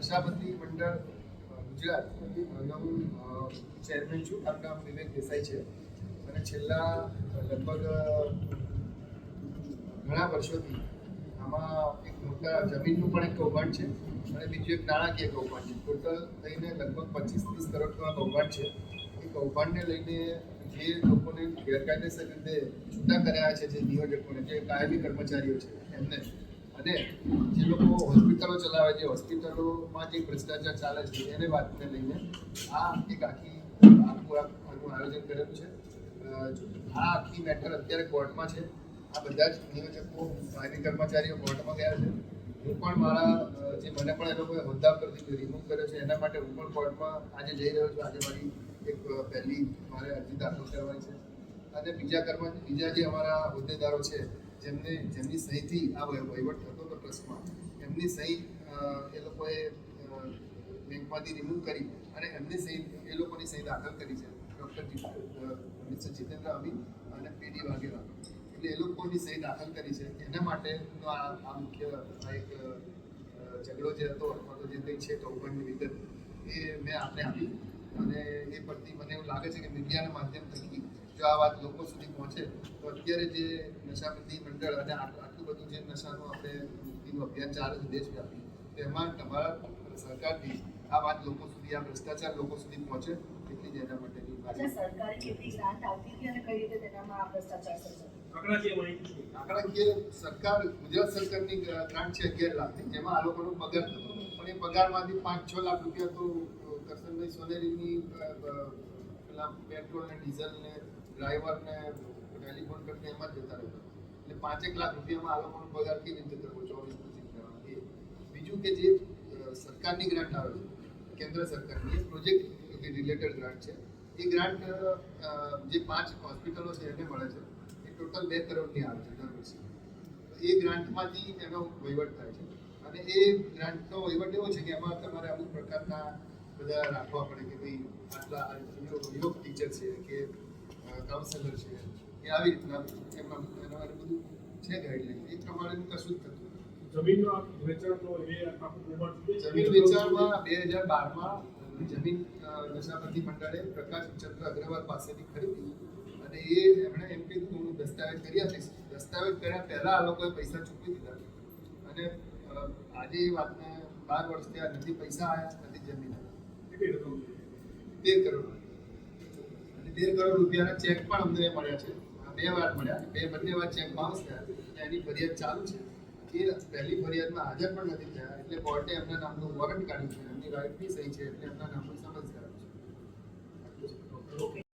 મંડળ ગુજરાત હું ચેરમેન છું. મારું નામ વિવેક દેસાઈ છે. અને છેલ્લા લગભગ ઘણા વર્ષોથી આમાં એક મોટા જમીનનું પણ એક કૌભાંડ છે અને બીજું એક નાણાકીય કૌભાંડ છે. ટોટલ થઈને લગભગ પચીસ ત્રીસ કરોડનું કૌભાંડ છે. એ કૌભાંડને લઈને જે લોકોને ગેરકાયદેસર રીતે છૂટા કર્યા છે, જે નિયોજકોને, જે કાયમી કર્મચારીઓ છે, એમને અને જે લોકો હોસ્પિટલો ચલાવે છે, હોસ્પિટલોમાં જે ભ્રષ્ટાચાર ચાલે છે, એને વાતને લઈને આ એક આખી આખું આનું આયોજન કરેલું છે. આ આખી મેટર અત્યારે કોર્ટમાં છે. આ બધા જ નિયોજકો કાયમી કર્મચારીઓ કોર્ટમાં ગયા છે. હું પણ મારા જે મને પણ એ લોકોએ હોદ્દા પરથી રિમૂવ કર્યો છે, એના માટે હું પણ કોર્ટમાં આજે જઈ રહ્યો છું. આજે મારી એક પહેલી મારે અરજી દાખલ કરવાની છે. અને બીજા કર્મ, બીજા જે અમારા હોદ્દેદારો છે જેમને, જેમની સહીથી આ વહીવટ થતો હતો ટ્રસ્ટમાં, એમની સહી એ લોકોએ બેંકમાંથી રિમૂવ કરી અને એમની સહી, એ લોકોની સહી દાખલ કરી છે. ડૉક્ટર મિસ્ટર જીતેન્દ્ર અમીન અને પીડી વાઘેલા. એટલે એ લોકોની સહી દાખલ કરી છે. એના માટેનો આ મુખ્ય, આ એક ઝઘડો જે હતો, અથવા તો જે કંઈ છે કૌભાંડની વિગત, એ મેં આપણે આપી. અને એ પરથી મને એવું લાગે છે કે મીડિયાના માધ્યમ થકી જો આ વાત લોકો સુધી પહોંચે તો અત્યારે જે નશાબંધી મંડળ અને આટલું બધું જે નશાનું આપણે મુક્તિનું અભિયાન ચાલે છે દેશવ્યાપી તેમાં તમારા સરકારથી આ વાત લોકો સુધી આ ભ્રષ્ટાચાર લોકો સુધી પહોંચે એટલી જ એના માટેની સરકારે કેટલી ગ્રાન્ટ આવતી હતી અને કઈ રીતે તેનામાં આ ભ્રષ્ટાચાર સર્જાયો? આંકડાકીય સરકાર ગુજરાત સરકારની ગ્રાન્ટ છે અગિયાર લાખની જેમાં આ લોકોનો પગાર થતો પણ એ પગારમાંથી પાંચ છ લાખ રૂપિયા તો કરશનભાઈ સોનેરીની પેલા પેટ્રોલ ને ડીઝલ ને ડ્રાઈવર ને ટેલિફોન કરીને એમાં જતા રહેતા એટલે પાંચેક લાખ રૂપિયામાં આ લોકોનો પગાર કેવી રીતે કરવો ચોવીસ પચીસ એ બીજું કે જે સરકારની ગ્રાન્ટ આવે છે કેન્દ્ર સરકારની એ પ્રોજેક્ટ રિલેટેડ ગ્રાન્ટ છે એ ગ્રાન્ટ જે પાંચ હોસ્પિટલો છે એને મળે છે એ ટોટલ બે કરોડની આવે છે દર વર્ષે એ ગ્રાન્ટમાંથી એનો વહીવટ થાય છે અને એ ગ્રાન્ટનો વહીવટ એવો છે કે એમાં તમારે અમુક પ્રકારના બધા રાખવા પડે કે ભાઈ આટલા યોગ ટીચર છે કે કાઉન્સેલર છે. એ આવી રીતના એમાં બધું છે ગાઈડલાઈન એ પ્રમાણે કશું જ થતું? નથી. જમીનનો આ વેચાણનો એ આખું કૌભાંડ છે. જમીન વેચાણમાં બે હજાર બારમાં જમીન અ, મંડળે પ્રકાશ ચંદ્ર અગ્રવાલ પાસેથી ખરીદી અને એ એમણે એમ કે હું દસ્તાવેજ કરી આપીશ દસ્તાવેજ કર્યા પહેલા આ લોકોએ પૈસા ચૂકવી દીધા અને આજે એ વાતને બાર વર્ષ થયા નથી. પૈસા આવ્યા નથી જમીન. આવી? તેર કરોડ. તેર કરોડ રૂપિયાના ચેક પણ અમને મળ્યા છે. બે વાર મળ્યા બે બંને વાર ચેક બાઉન્સ થયા. એની ફરિયાદ ચાલુ છે. એ પહેલી ફરિયાદમાં હાજર પણ નથી થયા. એટલે કોર્ટે એમના નામનું વોરંટ કાઢ્યું છે. એમની વાઇફની સહી છે. એટલે એમના નામનું સમજ કરાવ્યું છે.